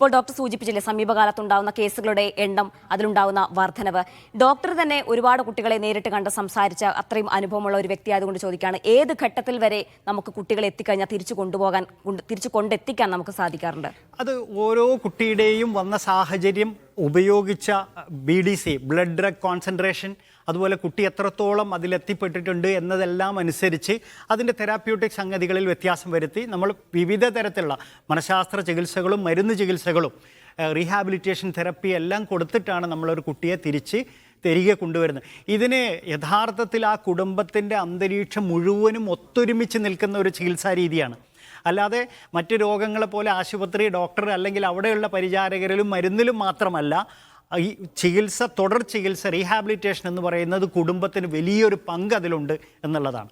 ഇപ്പോൾ ഡോക്ടർ സൂചിപ്പിച്ചില്ലേ സമീപകാലത്തുണ്ടാവുന്ന കേസുകളുടെ എണ്ണം അതിലുണ്ടാവുന്ന വർധനവ്. ഡോക്ടർ തന്നെ ഒരുപാട് കുട്ടികളെ നേരിട്ട് കണ്ട് സംസാരിച്ച അത്രയും അനുഭവമുള്ള ഒരു വ്യക്തി ആയതുകൊണ്ട് ചോദിക്കുകയാണ് ഏത് ഘട്ടത്തിൽ വരെ നമുക്ക് കുട്ടികളെ എത്തിക്കഴിഞ്ഞാൽ തിരിച്ചു കൊണ്ടുപോകാൻ തിരിച്ചു കൊണ്ടെത്തിക്കാൻ നമുക്ക് സാധിക്കാറുണ്ട്? അത് ഓരോ കുട്ടിയുടെയും വന്ന സാഹചര്യം ഉപയോഗിച്ച B D C blood drug concentration അതുപോലെ കുട്ടി എത്രത്തോളം അതിലെത്തിപ്പെട്ടിട്ടുണ്ട് എന്നതെല്ലാം അനുസരിച്ച് അതിന്റെ തെറാപ്യൂട്ടിക് സംഗതികളിൽ വ്യത്യാസം വരുത്തി നമ്മൾ വിവിധ തരത്തിലുള്ള മനഃശാസ്ത്ര ചികിത്സകളും മരുന്ന് ചികിത്സകളും റീഹാബിലിറ്റേഷൻ തെറപ്പി എല്ലാം കൊടുത്തിട്ടാണ് നമ്മളൊരു കുട്ടിയെ തിരിച്ച് തിരികെ കൊണ്ടുവരുന്നത്. ഇതിന് യഥാർത്ഥത്തിൽ ആ കുടുംബത്തിന്റെ അന്തരീക്ഷം മുഴുവനും ഒത്തൊരുമിച്ച് നിൽക്കുന്ന ഒരു ചികിത്സാ രീതിയാണ്. അല്ലാതെ മറ്റ് രോഗങ്ങളെ പോലെ ആശുപത്രി ഡോക്ടർ അല്ലെങ്കിൽ അവിടെയുള്ള പരിചാരകരിലും മരുന്നിലും മാത്രമല്ല ഈ ചികിത്സ തുടർ ചികിത്സ റീഹാബിലിറ്റേഷൻ എന്ന് പറയുന്നത് കുടുംബത്തിന് വലിയൊരു പങ്ക് അതിലുണ്ട് എന്നുള്ളതാണ്.